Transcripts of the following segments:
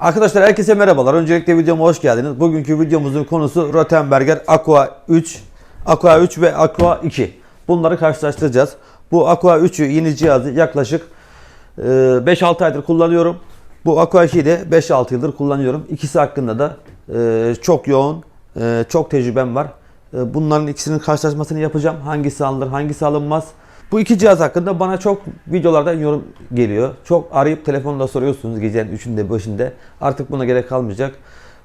Arkadaşlar herkese merhabalar. Öncelikle videoma hoş geldiniz. Bugünkü videomuzun konusu Rottenberger Aqua 3, Aqua 3 ve Aqua 2. Bunları karşılaştıracağız. Bu Aqua 3'ü yeni cihazı yaklaşık e, 5-6 aydır kullanıyorum. Bu Aqua 2'yi de 5-6 yıldır kullanıyorum. İkisi hakkında da e, çok yoğun, e, çok tecrübem var. E, Bunların ikisinin karşılaşmasını yapacağım. Hangisi alınır, hangisi alınmaz. Bu iki cihaz hakkında bana çok videolardan yorum geliyor. Çok arayıp telefonda soruyorsunuz gecenin 3'ünde 5'inde. Artık buna gerek kalmayacak.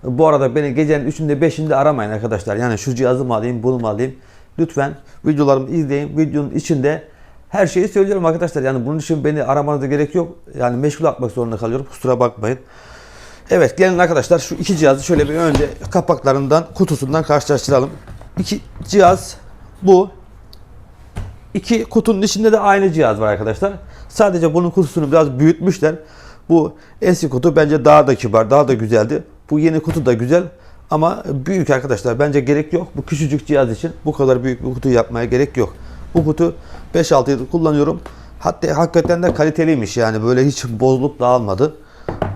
Bu arada beni gecenin 3'ünde 5'inde aramayın arkadaşlar. Yani şu cihazı mı alayım, bunu mu alayım? Lütfen videolarımı izleyin. Videonun içinde her şeyi söylüyorum arkadaşlar. Yani bunun için beni aramanıza gerek yok. Yani meşgul atmak zorunda kalıyorum. Kusura bakmayın. Evet gelin arkadaşlar şu iki cihazı şöyle bir önce kapaklarından kutusundan karşılaştıralım. İki cihaz bu. İki kutunun içinde de aynı cihaz var arkadaşlar. Sadece bunun kutusunu biraz büyütmüşler. Bu eski kutu bence daha da kibar, daha da güzeldi. Bu yeni kutu da güzel ama büyük arkadaşlar. Bence gerek yok. Bu küçücük cihaz için bu kadar büyük bir kutu yapmaya gerek yok. Bu kutu 5-6 yıldır kullanıyorum. Hatta hakikaten de kaliteliymiş yani böyle hiç bozulup dağılmadı.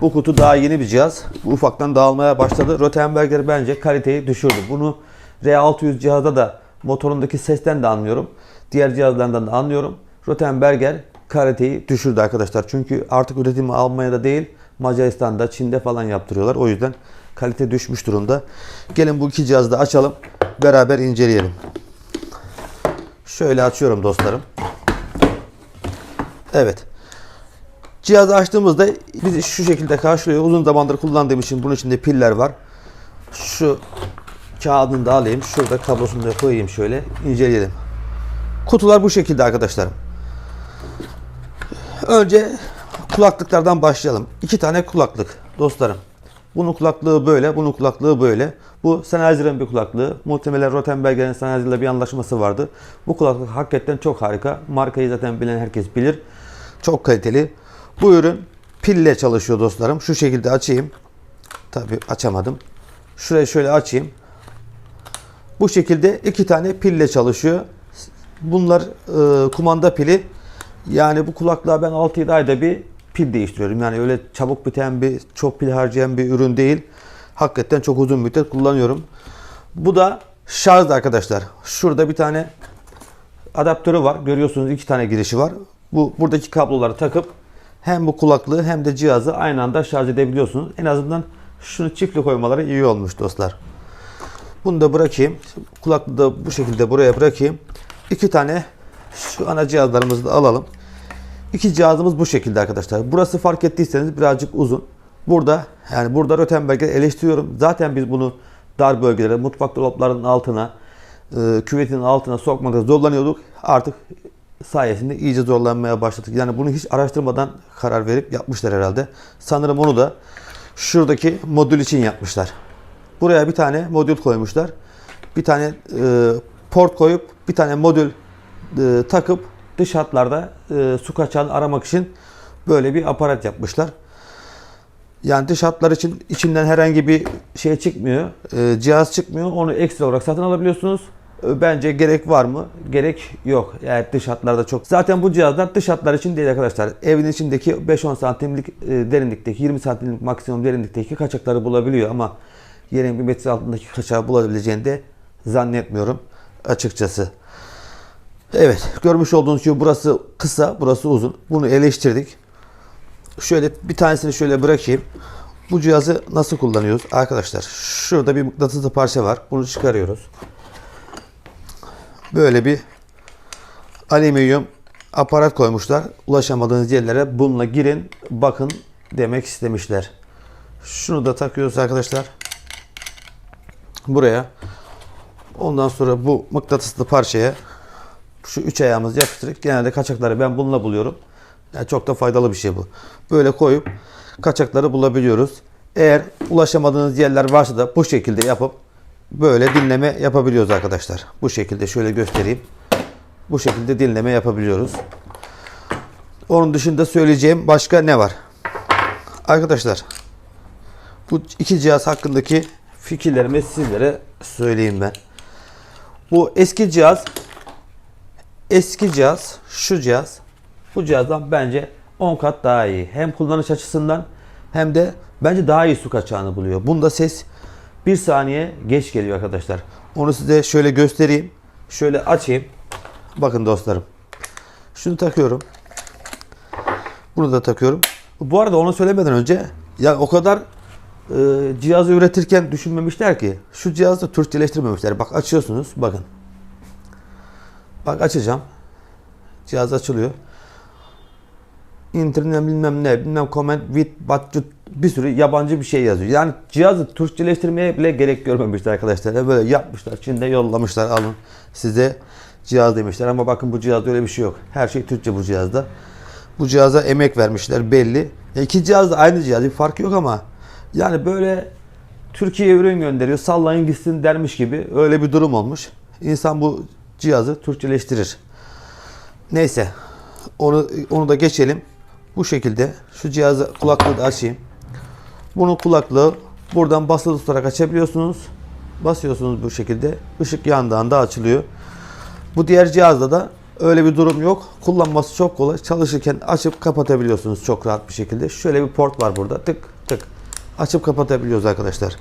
Bu kutu daha yeni bir cihaz. Bu ufaktan dağılmaya başladı. Rottenberger bence kaliteyi düşürdü. Bunu R600 cihazda da motorundaki sesten de anlıyorum. Diğer cihazlardan da anlıyorum. Rottenberger kaliteyi düşürdü arkadaşlar. Çünkü artık üretimi Almanya'da değil Macaristan'da, Çin'de falan yaptırıyorlar. O yüzden kalite düşmüş durumda. Gelin bu iki cihazı da açalım. Beraber inceleyelim. Şöyle açıyorum dostlarım. Evet. Cihazı açtığımızda bizi şu şekilde karşılıyor. Uzun zamandır kullandığım için bunun içinde piller var. Şu kağıdını da alayım. Şurada kablosunu da koyayım şöyle. inceleyelim. Kutular bu şekilde arkadaşlar. Önce kulaklıklardan başlayalım. İki tane kulaklık dostlarım. Bunun kulaklığı böyle, bunun kulaklığı böyle. Bu Sennheiser'ın bir kulaklığı. Muhtemelen Rottenberger'in Sennheiser'la bir anlaşması vardı. Bu kulaklık hakikaten çok harika. Markayı zaten bilen herkes bilir. Çok kaliteli. Bu ürün pille çalışıyor dostlarım. Şu şekilde açayım. Tabi açamadım. Şurayı şöyle açayım. Bu şekilde iki tane pille çalışıyor. Bunlar e, kumanda pili. Yani bu kulaklığa ben 6-7 ayda bir pil değiştiriyorum. Yani öyle çabuk biten bir, çok pil harcayan bir ürün değil. Hakikaten çok uzun müddet kullanıyorum. Bu da şarj arkadaşlar. Şurada bir tane adaptörü var. Görüyorsunuz iki tane girişi var. Bu buradaki kabloları takıp hem bu kulaklığı hem de cihazı aynı anda şarj edebiliyorsunuz. En azından şunu çiftli koymaları iyi olmuş dostlar. Bunu da bırakayım. Kulaklığı da bu şekilde buraya bırakayım. İki tane şu ana cihazlarımızı da alalım. İki cihazımız bu şekilde arkadaşlar. Burası fark ettiyseniz birazcık uzun. Burada yani burada Rottenberg'e eleştiriyorum. Zaten biz bunu dar bölgelere, mutfak dolaplarının altına, e, küvetin altına sokmakta zorlanıyorduk. Artık sayesinde iyice zorlanmaya başladık. Yani bunu hiç araştırmadan karar verip yapmışlar herhalde. Sanırım onu da şuradaki modül için yapmışlar. Buraya bir tane modül koymuşlar. Bir tane e, port koyup bir tane modül e, takıp dış hatlarda e, su kaçağını aramak için böyle bir aparat yapmışlar. Yani dış hatlar için içinden herhangi bir şey çıkmıyor. e, cihaz çıkmıyor. Onu ekstra olarak satın alabiliyorsunuz. E, Bence gerek var mı? Gerek yok. Eğer dış hatlarda çok. Zaten bu cihazlar dış hatlar için değil arkadaşlar. Evin içindeki 5-10 santimlik e, derinlikteki 20 santimlik maksimum derinlikteki kaçakları bulabiliyor ama yerin bir metre altındaki kaçağı bulabileceğini de zannetmiyorum açıkçası. Evet görmüş olduğunuz gibi burası kısa burası uzun. Bunu eleştirdik. Şöyle bir tanesini şöyle bırakayım. Bu cihazı nasıl kullanıyoruz? Arkadaşlar şurada bir mıknatıslı parça var. Bunu çıkarıyoruz. Böyle bir alüminyum aparat koymuşlar. Ulaşamadığınız yerlere bununla girin bakın demek istemişler. Şunu da takıyoruz arkadaşlar. Buraya. Ondan sonra bu mıknatıslı parçaya şu üç ayağımızı yapıştırıp genelde kaçakları ben bununla buluyorum. Yani çok da faydalı bir şey bu. Böyle koyup kaçakları bulabiliyoruz. Eğer ulaşamadığınız yerler varsa da bu şekilde yapıp böyle dinleme yapabiliyoruz arkadaşlar. Bu şekilde şöyle göstereyim. Bu şekilde dinleme yapabiliyoruz. Onun dışında söyleyeceğim başka ne var? Arkadaşlar bu iki cihaz hakkındaki fikirlerimi sizlere söyleyeyim ben. Bu eski cihaz eski cihaz şu cihaz bu cihazdan bence 10 kat daha iyi. Hem kullanış açısından hem de bence daha iyi su kaçağını buluyor. Bunda ses bir saniye geç geliyor arkadaşlar. Onu size şöyle göstereyim. Şöyle açayım. Bakın dostlarım. Şunu takıyorum. Bunu da takıyorum. Bu arada onu söylemeden önce ya o kadar e, cihazı üretirken düşünmemişler ki şu cihazı Türkçeleştirmemişler. Bak açıyorsunuz bakın. Bak açacağım. Cihaz açılıyor. İnternet bilmem ne bilmem comment with budget bir sürü yabancı bir şey yazıyor. Yani cihazı Türkçeleştirmeye bile gerek görmemişler arkadaşlar. Böyle yapmışlar. Çin'de yollamışlar alın size cihaz demişler ama bakın bu cihazda öyle bir şey yok. Her şey Türkçe bu cihazda. Bu cihaza emek vermişler belli. Ya iki cihaz da aynı cihaz bir fark yok ama yani böyle Türkiye'ye ürün gönderiyor sallayın gitsin dermiş gibi öyle bir durum olmuş. İnsan bu cihazı Türkçeleştirir. Neyse onu onu da geçelim. Bu şekilde şu cihazı kulaklığı da açayım. Bunun kulaklığı buradan basılı tutarak açabiliyorsunuz. Basıyorsunuz bu şekilde. Işık yandığında açılıyor. Bu diğer cihazda da öyle bir durum yok. Kullanması çok kolay. Çalışırken açıp kapatabiliyorsunuz çok rahat bir şekilde. Şöyle bir port var burada. Tık. Açıp kapatabiliyoruz arkadaşlar.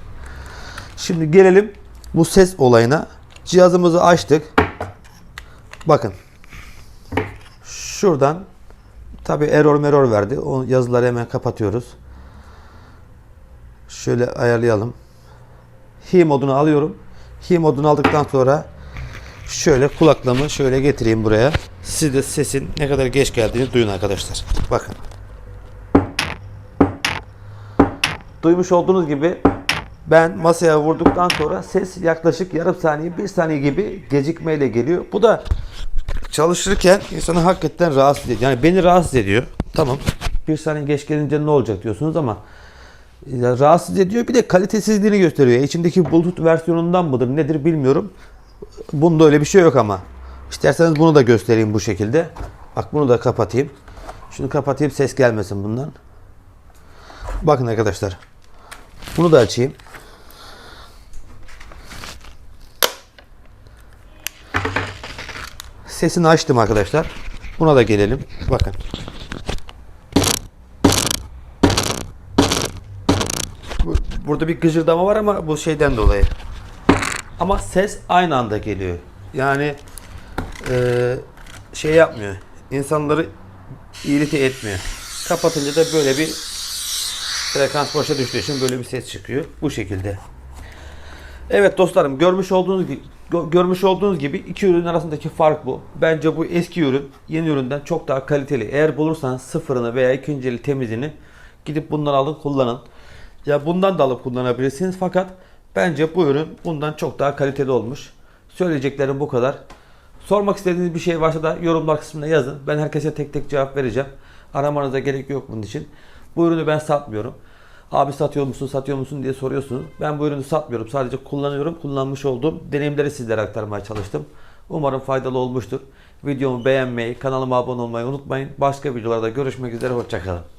Şimdi gelelim bu ses olayına. Cihazımızı açtık. Bakın. Şuradan tabi error meror verdi. O yazıları hemen kapatıyoruz. Şöyle ayarlayalım. Hi modunu alıyorum. Hi modunu aldıktan sonra şöyle kulaklığımı şöyle getireyim buraya. Siz de sesin ne kadar geç geldiğini duyun arkadaşlar. Bakın. Duymuş olduğunuz gibi ben masaya vurduktan sonra ses yaklaşık yarım saniye, bir saniye gibi gecikmeyle geliyor. Bu da çalışırken insanı hakikaten rahatsız ediyor. Yani beni rahatsız ediyor. Tamam. Bir saniye geç gelince ne olacak diyorsunuz ama rahatsız ediyor. Bir de kalitesizliğini gösteriyor. İçindeki Bluetooth versiyonundan mıdır nedir bilmiyorum. Bunda öyle bir şey yok ama. İsterseniz bunu da göstereyim bu şekilde. Bak bunu da kapatayım. Şunu kapatayım ses gelmesin bundan. Bakın arkadaşlar. Bunu da açayım. Sesini açtım arkadaşlar. Buna da gelelim. Bakın. Bu- Burada bir gıcırdama var ama bu şeyden dolayı. Ama ses aynı anda geliyor. Yani eee, şey yapmıyor. İnsanları irite etmiyor. Kapatınca da böyle bir frekans boşa düştüğü için böyle bir ses çıkıyor. Bu şekilde. Evet dostlarım görmüş olduğunuz gibi görmüş olduğunuz gibi iki ürün arasındaki fark bu. Bence bu eski ürün yeni üründen çok daha kaliteli. Eğer bulursanız sıfırını veya ikinci eli temizini gidip bundan alın kullanın. Ya bundan da alıp kullanabilirsiniz fakat bence bu ürün bundan çok daha kaliteli olmuş. Söyleyeceklerim bu kadar. Sormak istediğiniz bir şey varsa da yorumlar kısmına yazın. Ben herkese tek tek cevap vereceğim. Aramanıza gerek yok bunun için. Bu ürünü ben satmıyorum. Abi satıyor musun, satıyor musun diye soruyorsunuz. Ben bu ürünü satmıyorum. Sadece kullanıyorum. Kullanmış olduğum deneyimleri sizlere aktarmaya çalıştım. Umarım faydalı olmuştur. Videomu beğenmeyi, kanalıma abone olmayı unutmayın. Başka videolarda görüşmek üzere. Hoşçakalın.